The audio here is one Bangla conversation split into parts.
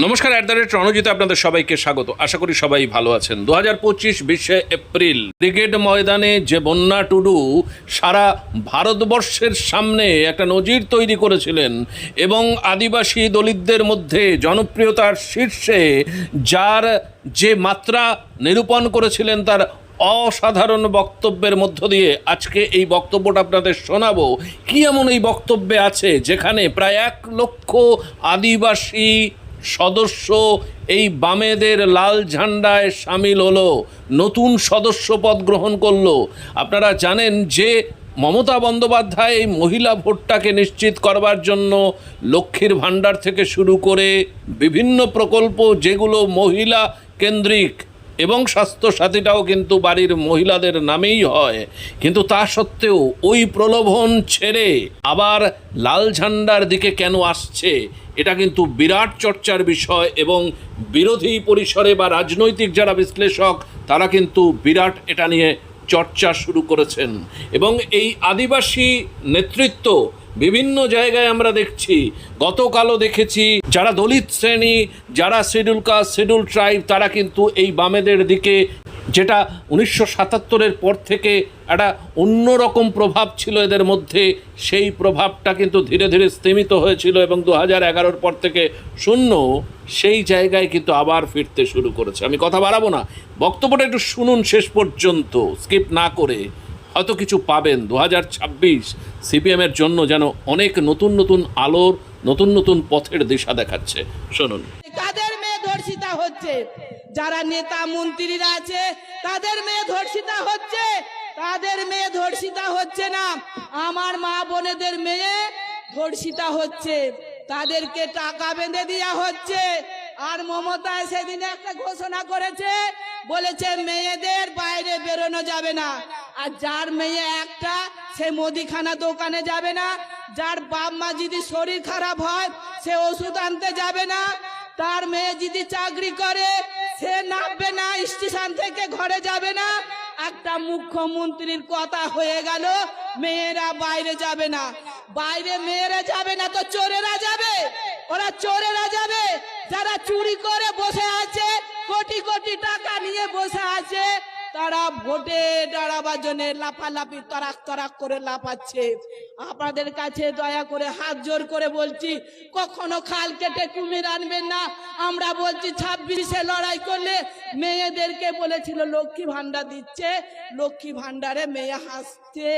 নমস্কার অ্যাট দ্য রেট রণজিতে আপনাদের সবাইকে স্বাগত। আশা করি সবাই ভালো আছেন। দু হাজার পঁচিশ বিশে এপ্রিল, ক্রিকেট ময়দানে যে বন্যা টুডু, সারা ভারতবর্ষের সামনে একটা নজির তৈরি করেছিলেন এবং আদিবাসী দলিতদের মধ্যে জনপ্রিয়তার শীর্ষে যার যে মাত্রা নিরূপণ করেছিলেন তার অসাধারণ বক্তব্যের মধ্য দিয়ে আজকে এই বক্তব্যটা আপনাদের শোনাবো। কি এমন এই বক্তব্যে আছে যেখানে প্রায় এক লক্ষ আদিবাসী সদস্য এই বামেদের লাল ঝান্ডায় সামিল হলো, নতুন সদস্য পদ গ্রহণ করল। আপনারা জানেন যে মমতা বন্দ্যোপাধ্যায় এই মহিলা ভোটটাকে নিশ্চিত করবার জন্য লক্ষ্মীর ভাণ্ডার থেকে শুরু করে বিভিন্ন প্রকল্প যেগুলো মহিলা কেন্দ্রিক এবং স্বাস্থ্য সাথীটাও কিন্তু বাড়ির মহিলাদের নামেই হয়। কিন্তু তা সত্ত্বেও ওই প্রলোভন ছেড়ে আবার লাল ঝান্ডার দিকে কেন আসছে, এটা কিন্তু বিরাট চর্চার বিষয় এবং বিরোধী পরিসরে বা রাজনৈতিক যারা বিশ্লেষক, তারা কিন্তু বিরাট এটা নিয়ে চর্চা শুরু করেছেন। এবং এই আদিবাসী নেতৃত্ব বিভিন্ন জায়গায় আমরা দেখছি, গতকালও দেখেছি, যারা দলিত শ্রেণি, যারা শিডিউল কাস্ট, শিডিউল ট্রাইব, তারা কিন্তু এই বামেদের দিকে, যেটা উনিশশো সাতাত্তরের পর থেকে একটা অন্যরকম প্রভাব ছিল এদের মধ্যে, সেই প্রভাবটা কিন্তু ধীরে ধীরে স্তীমিত হয়েছিল এবং দু হাজার এগারোর পর থেকে শূন্য, সেই জায়গায় কিন্তু আবার ফিরতে শুরু করেছে। আমি কথা বাড়াবো না, বক্তব্যটা একটু শুনুন শেষ পর্যন্ত, স্কিপ না করে। হয়তো কিছু পাবেন। দু হাজার ছাব্বিশ সিপিএমের জন্য যেন অনেক নতুন নতুন আলোর, নতুন নতুন পথের দিশা দেখাচ্ছে। শুনুন। কাদের মেয়ে ধর্ষিতা হচ্ছে? যারা নেতা মন্ত্রীরা আছে, তাদের মেয়ে ধর্ষিতা হচ্ছে? তাদের মেয়ে ধর্ষিতা হচ্ছে না। আমার মা বোনেদের মেয়ে ধর্ষিতা হচ্ছে। তাদেরকে টাকা বেঁধে দেওয়া হচ্ছে। আর মমতা সেদিন একটা ঘোষণা করেছে, বলেছে মেয়েদের বাইরে বেরোনো যাবে না। আর যার মেয়ে একটা, সে মুদিখানা দোকানে যাবে না। যার বাপ মা যদি শরীর খারাপ হয়, সে ওষুধ আনতে যাবে না। তার মেয়ে যদি চাকরি করে, সে নামবে না, স্টেশন থেকে ঘরে যাবে না। একটা মুখ্যমন্ত্রীর কথা হয়ে গেল, মেয়েরা বাইরে যাবে না। বাইরে মেয়েরা যাবে না তো চোরেরা যাবে। ওরা চোরেরা যাবে। যারা চুরি করে বসে আছে, কোটি কোটি টাকা নিয়ে বসে আছে। তারা ভোটে দাঁড়াবার জন্য লাফালাফি, তরাক তরাক করে লাফাচ্ছে। আপনাদের কাছে দয়া করে হাত জোর করে বলছি, কখনো খাল কেটে কুমির আনবেন না। আমরা বলছি, ছাব্বিশে লড়াই করলে মেয়েদেরকে বলেছিল, লক্ষ্মী ভান্ডার দিচ্ছে, লক্ষ্মী ভান্ডারে মেয়ে হাসছে।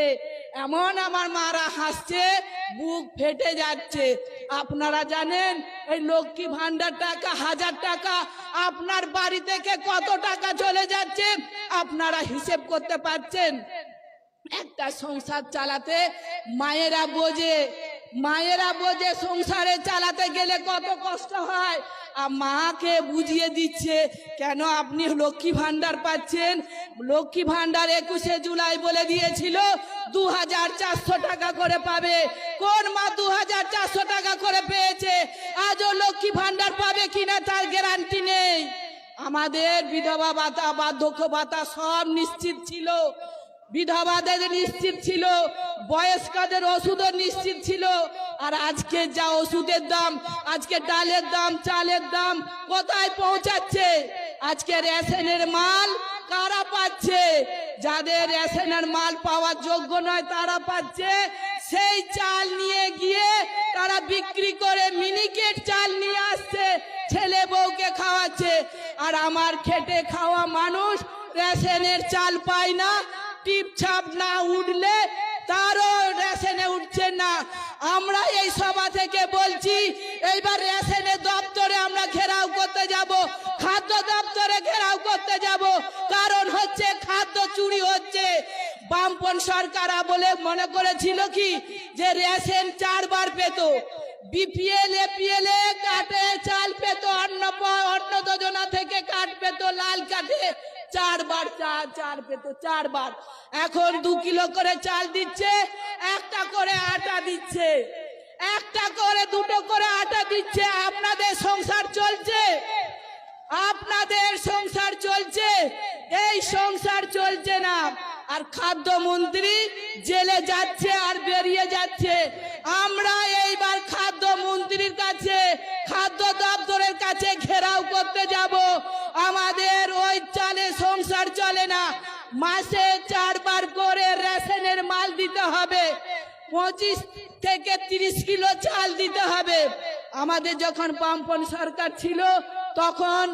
এমন আমার মারা হাসছে, বুক ফেটে যাচ্ছে। আপনারা জানেন, এই লক্ষ্মী ভান্ডার টাকা হাজার টাকা, আপনার বাড়ি থেকে কত টাকা চলে যাচ্ছে? আপনারা হিসেব করতে পারছেন? একটা সংসার চালাতে মায়েরা বোঝে। মায়েরা বোঝে সংসারে চালাতে গেলে কত কষ্ট হয়। আর মাকে বুঝিয়ে দিচ্ছে, কেন আপনি লক্ষ্মী ভান্ডার পাচ্ছেন? লক্ষ্মী ভান্ডার একুশে জুলাই বলে দিয়েছিল দু হাজার চারশো টাকা করে পাবে। কোন মা দু হাজার চারশো টাকা করে পেয়েছে? আজও লক্ষ্মী ভান্ডার পাবে কিনা তার গ্যারান্টি নেই। আমাদের বিধবা ভাতা বার্ধক্য ভাতা সব নিশ্চিত ছিল। বিধবাদের নিশ্চিত ছিল, বয়স্কদের ওষুধও নিশ্চিত ছিল। আর আজকে যা ওষুধের দাম, আজকে ডালের দাম, চালের দাম কোথায় পৌঁছাচ্ছে? আজকে রেশনের মাল কারা পাচ্ছে? যাদের রেশনের মাল পাওয়ার যোগ্য নয় তারা পাচ্ছে। সেই চাল নিয়ে গিয়ে তারা বিক্রি করে মিনিকেট চাল নিয়ে আসছে। ছেলে বউকে খাওয়াচ্ছে, আর আমার খেটে খাওয়া মানুষ রেশনের চাল পায় না, টিপ ছাপ না উঠলে তারও রেশনে উঠছে না। আমরা এই সভা থেকে বলছি, এইবার রেশনের দপ্তরে আমরা ঘেরাও করতে যাব, খাদ্য দপ্তরে ঘেরাও করতে যাব। কারণ হচ্ছে খাদ্য চুরি হচ্ছে। বামপন সরকার বলে মনে করেছিল কি, যে রেশন চারবার পেত। বিপিএল, এপিএল এ কাটে, চাল পেত, অন্ন অন্ন যোজনা থেকে কাঠ পেত, লাল কাঠে চারবার, চার চার পেত, চারবার। এখন দু কিলো করে চাল দিচ্ছে, একটা করে আটা দিচ্ছে। একটা করে, দুটো করে আটা দিচ্ছে, আপনাদের সংসার চলছে। আপনাদের সংসার চলছে, এই সংসার চলছে না। আর খাদ্যমন্ত্রী জেলে যাচ্ছে আর বেরিয়ে যাচ্ছে। আমরা কাছে ঘেরাও করতে যাব। আমাদের ওই চালে সংসার চলে না। মাসে চারবার করে রেশনের মাল দিতে হবে। পঁচিশ থেকে তিরিশ কিলো চাল দিতে হবে। আমাদের যখন পাম্পন সরকার ছিল, তখন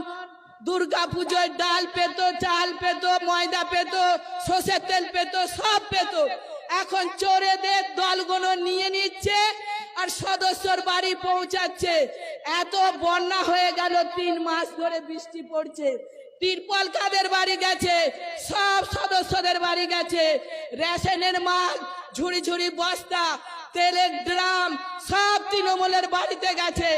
দুর্গা পুজোয় ডাল পেত, চাল পেত, ময়দা পেত, সর্ষের তেল পেত, সব পেত। এখন চোরেদের দলগুলো নিয়ে নিচ্ছে আর সদস্যর বাড়ি পৌঁছাচ্ছে। এত বন্যা হয়ে গেল, তিন মাস ধরে বৃষ্টি পড়ছে। তিরপল কাদের বাড়ি গেছে? সব সদস্যদের বাড়ি গেছে। রেশনের মাল ঝুড়ি ঝুড়ি বস্তা, তেলের ড্রাম, সব তৃণমূলের বাড়িতে গেছে।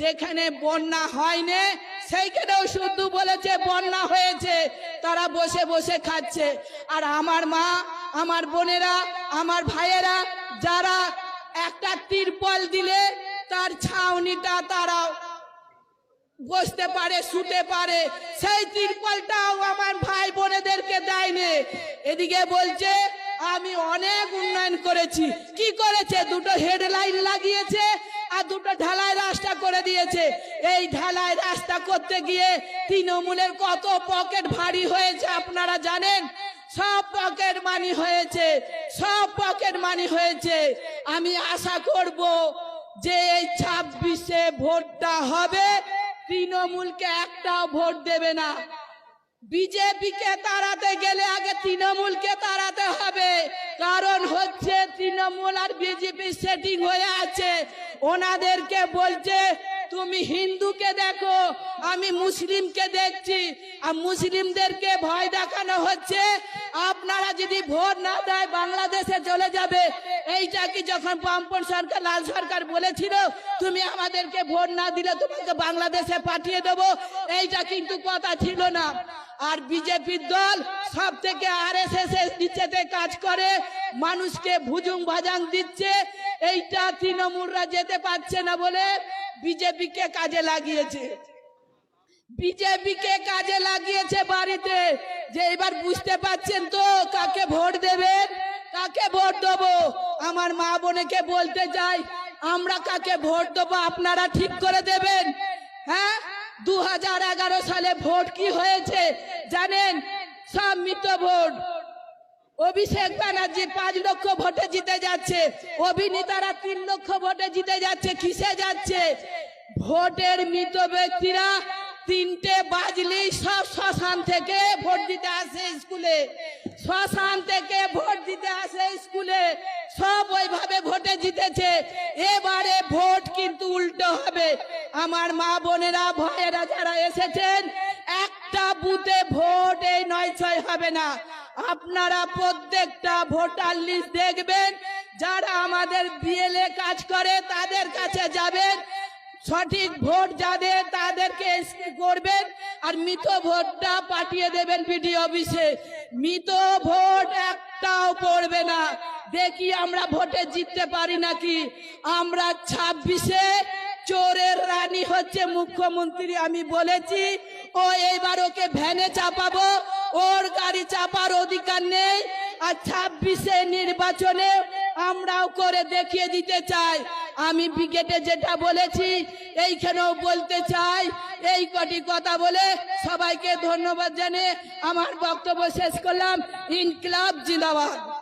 যেখানে বন্যা হয়নি, সেইখানেও শুদ্ধ বলেছে, বন্যা হয়েছে। তারা বসে বসে খাচ্ছে। আর আমার মা, আমার বোনেরা, আমার ভাইয়েরা, যারা একটা তিরপল দিলে তার ছাউনিটা তারা বসতে পারে, শুতে পারে। সেই তিরপলটাও আমার ভাই বোনেদেরকে দেয়নি। এদিকে বলছে, আমি অনেক উন্নয়ন করেছি। কি করেছে? দুটো হেডলাইন লাগিয়েছে আর দুটো ঢালাই রাস্তা করে দিয়েছে। এই ঢালাই রাস্তা করতে গিয়ে তৃণমূলের কত পকেট ভারী হয়েছে আপনারা জানেন? সব পকেট মানি হয়েছে, সব পকেট মানি হয়েছে। আমি আশা করব যে এই ছাব্বিশে ভোটটা হবে, তৃণমূলকে একটাও ভোট দেবে না। বিজেপিকে তাড়াতে গেলে আগে তৃণমূলকে তাড়াতে হবে। কারণ হচ্ছে তৃণমূল আর বিজেপি সেটিং হয়ে আছে। ওনাদেরকে বলছে তুমি হিন্দুকে দেখো, আমি মুসলিমকে দেখছি। আর মুসলিমদেরকে ভয় দেখানো হচ্ছে। আপনারা যদি ভোট না দেয়, বাংলাদেশে চলে যাবে। এইটা কি যখন বামপন সরকার, লাল সরকার বলেছিল, তুমি আমাদেরকে ভোট না দিলে তোমাকে বাংলাদেশে পাঠিয়ে দেবো? এইটা কিন্তু কথা ছিল না। আর বিজেপির দল সব থেকে আর এস এস নিচেতে কাজ করে। মানুষকে ভুজুং ভাজাং দিচ্ছে। এইটা তৃণমূলরা যেতে পারছে না বলে বিজেপিকে কাজে লাগিয়েছে। বিজেপিকে কাজে লাগিয়েছে বাড়িতে। যে এবার বুঝতে পারছেন তো কাকে ভোট দেবেন, কাকে ভোট দেবো? আমার মা বোনেকে বলতে চাই, আমরা কাকে ভোট দেবো আপনারা ঠিক করে দেবেন। হ্যাঁ? দু হাজার এগারো সালে ভোট কি হয়েছে জানেন? সব মৃত ভোট। অভিষেক ব্যানার্জি পাঁচ লক্ষ ভোটে জিতে যাচ্ছে। অভিনেতারা তিন লক্ষ ভোটে জিতে যাচ্ছে। কিসে যাচ্ছে? ভোটের মৃত ব্যক্তিরা তিনটে বাজলেই সব শ্মশান থেকে ভোট দিতে আসে স্কুলে। শ্মশান থেকে ভোট দিতে আসে স্কুলে। সব ওইভাবে ভোটে জিতেছে। এবারে ভোট কিন্তু উল্টো হবে। আমার মা বোনেরা ভয়েরা যারা এসেছেন, একটা বুথে ভোট এই নয় ছয় হবে না। আপনারা প্রত্যেকটা ভোটার লিস্ট দেখবেন, যারা আমাদের বিএলএ কাজ করে, তাদের কাছে যাবেন। সঠিক ভোট যাদের, তাদেরকে করবেন আর মৃত ভোটটা পাঠিয়ে দেবেন বিডি অফিসে। মৃত ভোট একটাও পড়বে না। দেখি আমরা ভোটে জিততে পারি নাকি? আমরা ছাব্বিশে চোরের রানী হচ্ছে মুখ্যমন্ত্রী, আমি বলেছি। ও, এইবার ওকে ভ্যানে চাপাবো। ওর গাড়ি চাপার অধিকার নেই আর ছাব্বিশে নির্বাচনে আমরাও করে দেখিয়ে দিতে চাই। আমি বিকেটে যেটা বলেছি, এইখানেও বলতে চাই, এই কটি কথা বলে সবাইকে ধন্যবাদ জানিয়ে আমার বক্তব্য শেষ করলাম। ইনকলাব জিন্দাবাদ।